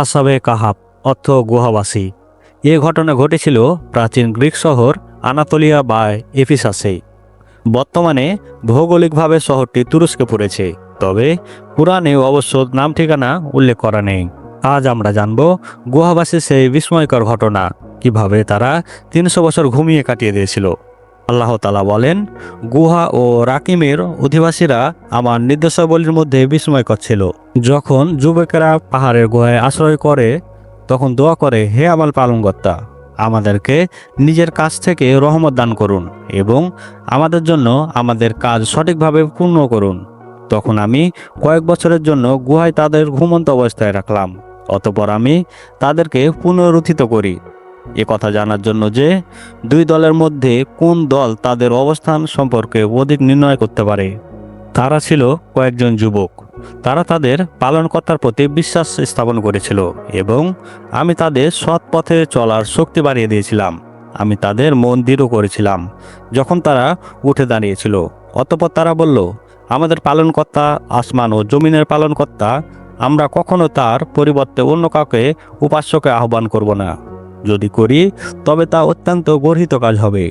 আসাবে কাহাব, অর্থ গুহাবাসী। এ ঘটনা ঘটেছিল প্রাচীন গ্রিক শহর আনাতোলিয়া বা এফিসাসে। বর্তমানে ভৌগোলিকভাবে শহরটি তুরস্কে পড়েছে, তবে পুরাণে অবশ্য নাম ঠিকানা উল্লেখ করা নেই। আজ আমরা জানব গুহাবাসী সেই বিস্ময়কর ঘটনা, কীভাবে তারা তিনশো বছর ঘুমিয়ে কাটিয়ে দিয়েছিল। আল্লাহ তালা বলেন, গুহা ও রাকিমের অধিবাসীরা আমার নির্দেশাবলীর মধ্যে বিস্ময়কর ছিল যখন যুবকেরা পাহাড়ের গুহায় আশ্রয় করে, তখন দোয়া করে, হে আমাল পালনকর্তা, আমাদেরকে নিজের কাছ থেকে রহমত দান করুন এবং আমাদের জন্য আমাদের কাজ সঠিকভাবে পূর্ণ করুন। তখন আমি কয়েক বছরের জন্য গুহায় তাদের ঘুমন্ত অবস্থায় রাখলাম, অতপর আমি তাদেরকে পুনরুত্থিত করি। এ কথা জানার জন্য যে দুই দলের মধ্যে কোন দল তাদের অবস্থান সম্পর্কে অধিক নির্ণয় করতে পারে। তারা ছিল কয়েকজন যুবক। তারা তাদের পালনকর্তার প্রতি বিশ্বাস স্থাপন করেছিল এবং আমি তাদের সৎ পথে চলার শক্তি বাড়িয়ে দিয়েছিলাম। আমি তাদের মন দৃঢ় করেছিলাম যখন তারা উঠে দাঁড়িয়েছিল। অতপর তারা বলল, আমাদের পালনকর্তা আসমান ও জমিনের পালনকর্তা, আমরা কখনো তার পরিবর্তে অন্য কাউকে উপাস্যকে আহ্বান করব না। যদি করি, তবে তা অত্যন্ত গর্হিত কাজ হবে।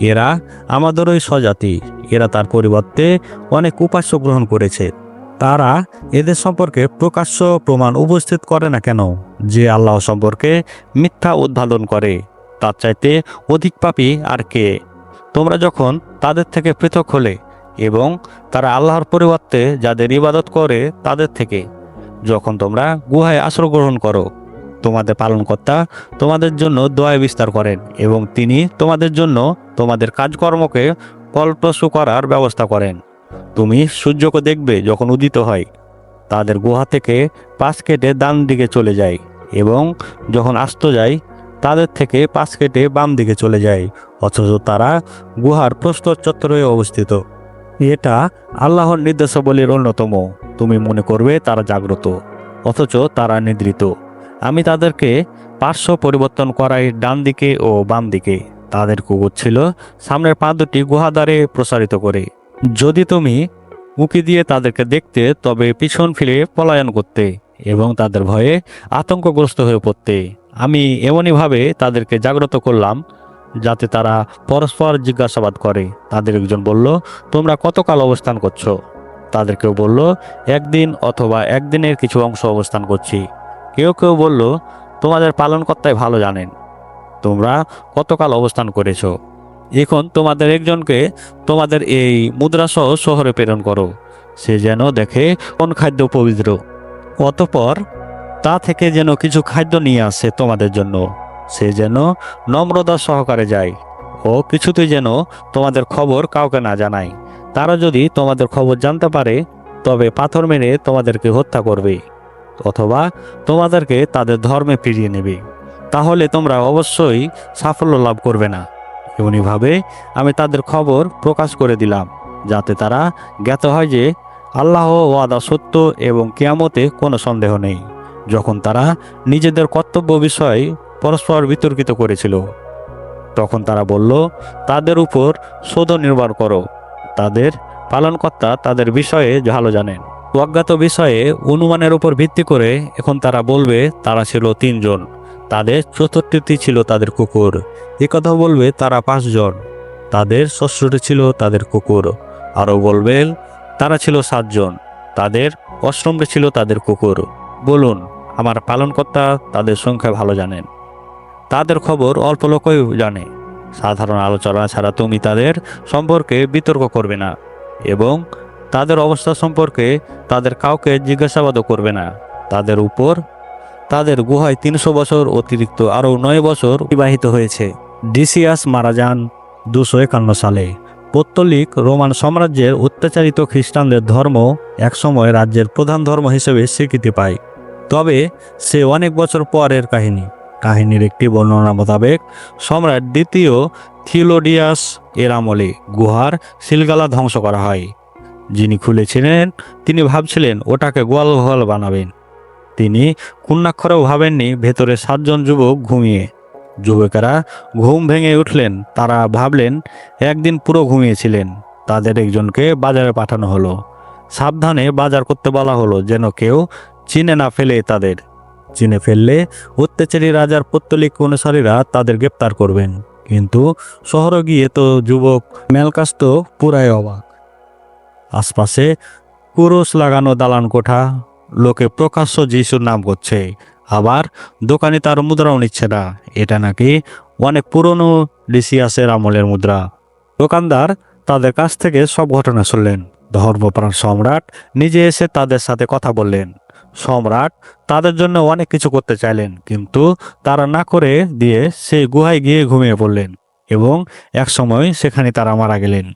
এরা আমাদেরই স্বজাতি, এরা তার পরিবর্তে অনেক উপাস্য গ্রহণ করেছে। তারা এদের সম্পর্কে প্রকাশ্য প্রমাণ উপস্থিত করে না কেন? যে আল্লাহ সম্পর্কে মিথ্যা উদ্ভাদন করে, তার চাইতে অধিক পাপী আর কে? তোমরা যখন তাদের থেকে পৃথক হলে এবং তারা আল্লাহর পরিবর্তে যাদের ইবাদত করে তাদের থেকে, যখন তোমরা গুহায় আশ্রয় গ্রহণ করো তোমাদের পালনকর্তা তোমাদের জন্য দয়া বিস্তার করেন এবং তিনি তোমাদের জন্য তোমাদের কাজকর্মকে ফলপ্রসূ করার ব্যবস্থা করেন। তুমি সূর্যকে দেখবে যখন উদিত হয়, তাদের গুহা থেকে পাশ কেটে ডান দিকে চলে যায় এবং যখন আস্ত যায়, তাদের থেকে পাশ কেটে বাম দিকে চলে যায়, অথচ তারা গুহার প্রস্তর চত্বরে অবস্থিত। এটা আল্লাহর নির্দেশাবলীর অন্যতম। তুমি মনে করবে তারা জাগ্রত, অথচ তারা নিদ্রিত। আমি তাদেরকে পার্শ্ব পরিবর্তন করাই ডান দিকে ও বাম দিকে। তাদের কুকুর ছিল সামনের পা দুটি গুহাদারে প্রসারিত করে। যদি তুমি উঁকি দিয়ে তাদেরকে দেখতে, তবে পিছন ফিরে পলায়ন করতে এবং তাদের ভয়ে আতঙ্কগ্রস্ত হয়ে পড়তে। আমি এমনইভাবে তাদেরকে জাগ্রত করলাম যাতে তারা পরস্পর জিজ্ঞাসাবাদ করে। তাদের একজন বলল, তোমরা কতকাল অবস্থান করছ? তাদের কেউ বলল, একদিন অথবা একদিনের কিছু অংশ অবস্থান করছি। কেউ কেউ বলল, তোমাদের পালনকর্তাই ভালো জানেন। তোমরা কতকাল অবস্থান করেছ? এখন তোমাদের একজনকে তোমাদের এই মুদ্রাসহ শহরে প্রেরণ করো। সে যেন দেখে কোন খাদ্য পবিত্র। অতপর তা থেকে যেন কিছু খাদ্য নিয়ে আসে তোমাদের জন্য। সে যেন নম্রতা সহকারে যায়। ও কিছুতেই যেন তোমাদের খবর কাউকে না জানায়। তারা যদি তোমাদের খবর জানতে পারে, তবে পাথর মেরে তোমাদেরকে হত্যা করবে। অথবা তোমাদেরকে তাদের ধর্মে ফিরিয়ে নেবে। তাহলে তোমরা অবশ্যই সাফল্য লাভ করবে না। এমনিভাবে আমি তাদের খবর প্রকাশ করে দিলাম, যাতে তারা জ্ঞাত হয় যে আল্লাহ ওয়াদা সত্য এবং কেয়ামতে কোনো সন্দেহ নেই, যখন তারা নিজেদের কর্তব্য বিষয়ে পরস্পর বিতর্কিত করেছিল। তখন তারা বলল, তাদের উপর শোধ নির্ভর করো। তাদের পালনকর্তা তাদের বিষয়ে ভালো জানেন। অজ্ঞাত বিষয়ে অনুমানের উপর ভিত্তি করে এখন তারা বলবে, তারা ছিল তিনজন। তাদের চতুর্থটি ছিল তাদের কুকুর। কথা বলবে, তারা পাঁচজন। তাদের ষষ্ঠটি ছিল তাদের কুকুর। আরও বলবেন তারা ছিল সাতজন। তাদের অষ্টমটি ছিল তাদের কুকুর। বলুন, আমার পালনকর্তা তাদের সংখ্যা ভালো জানেন? তাদের খবর অল্প লোকই জানে। সাধারণ আলোচনা ছাড়া তুমি তাদের সম্পর্কে বিতর্ক করবে না। এবং তাদের অবস্থা সম্পর্কে তাদের কাউকে জিজ্ঞাসাবাদও করবে না। তাদের উপর তাদের গুহায় তিনশো বছর অতিরিক্ত আরও নয় বছর বিবাহিত হয়েছে। ডিসিয়াস মারা যান দুশো একান্ন সালে। পত্তলিক রোমান সাম্রাজ্যের অত্যাচারিত খ্রিস্টানদের ধর্ম একসময় রাজ্যের প্রধান ধর্ম হিসেবে স্বীকৃতি পায়। তবে সে অনেক বছর পরের কাহিনী। কাহিনীর একটি বর্ণনা মোতাবেক সম্রাট দ্বিতীয় থিলোডিয়াস এর আমলে গুহার শিলগালা ধ্বংস করা হয়। যিনি খুলেছিলেন, তিনি ভাবছিলেন, ওটাকে গোয়াল ঘোয়াল বানাবেন। তিনি কুন্নাক্ষরেও ভাবেননি, ভেতরে সাতজন যুবক ঘুমিয়ে। যুবকেরা ঘুম ভেঙে উঠলেন। তারা ভাবলেন, একদিন পুরো ঘুমিয়েছিলেন। তাদের একজনকে বাজারে পাঠানো হলো। সাবধানে বাজার করতে বলা হলো, যেন কেউ চিনে না ফেলে তাদের। চিনে ফেললে অত্যাচারী রাজার পত্তলিক অনুসারীরা তাদের গ্রেপ্তার করবেন। কিন্তু শহরে গিয়ে তো যুবক মেলকাস তো পুরাই অবাক। আশপাশে কুরুশ লাগানো দালান কোঠা, লোকে প্রকাশ্য যিশুর নাম করছে। আবার দোকানে তার মুদ্রাও নিচ্ছে না। এটা নাকি অনেক পুরনো ডিসিয়াসের আমলের মুদ্রা। দোকানদার তাদের কাছ থেকে সব ঘটনা শুনলেন। ধর্মপ্রাণ সম্রাট নিজে এসে তাদের সাথে কথা বললেন। সম্রাট তাদের জন্য অনেক কিছু করতে চাইলেন, কিন্তু তারা না করে দিয়ে সেই গুহায় গিয়ে ঘুমিয়ে পড়লেন এবং একসময় সেখানে তারা মারা গেলেন।